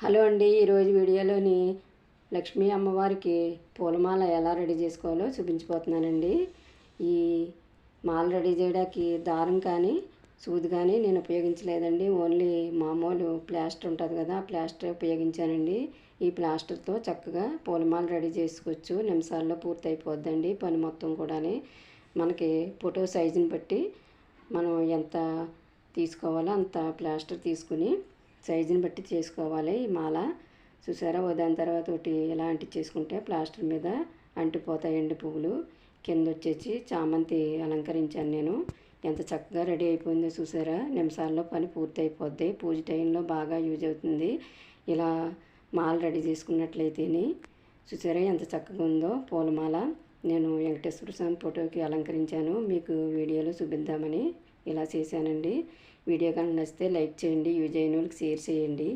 Hello అండి ఈరోజు వీడియోలోని లక్ష్మీ అమ్మవారికి పూలమాల ఎలా రెడీ చేసుకోవాలో చూపించిపోతున్నానండి ఈ మాల రెడీ చేయడానికి దారం కానీ సూది కానీ నేను ఉపయోగించలేదండి. ఓన్లీ మామూలు ప్లాస్టర్ ఉంటుంది కదా ప్లాస్టర్ ఉపయోగించానండి. ఈ ప్లాస్టర్తో చక్కగా పూలమాల రెడీ చేసుకోవచ్చు. నిమిషాల్లో పూర్తి అయిపోద్దండి పని మొత్తం కూడా మనకి ఫోటో సైజుని బట్టి మనం ఎంత తీసుకోవాలో అంత ప్లాస్టర్ తీసుకుని సైజుని బట్టి చేసుకోవాలి ఈ మాల. చూసారా? ఓ దాని తర్వాత ఒకటి ఇలా అంటించేసుకుంటే ప్లాస్టర్ మీద అంటిపోతాయండి పువ్వులు. కింద వచ్చేసి చామంతి అలంకరించాను నేను. ఎంత చక్కగా రెడీ అయిపోయిందో చూసారా? నిమిషాల్లో పని పూర్తి అయిపోద్ది పూజ టైంలో బాగా యూజ్ అవుతుంది. ఇలా మాల రెడీ చేసుకున్నట్లయితేని. చూసారా? ఎంత చక్కగా ఉందో పూలమాల. నేను వెంకటేశ్వర స్వామి ఫోటోకి అలంకరించాను. మీకు వీడియోలో చూపిద్దామని. ఇలా చేశానండి. వీడియో కనుక నచ్చితే లైక్ చేయండి యూజ్ అయిన వాళ్ళకి షేర్ చేయండి.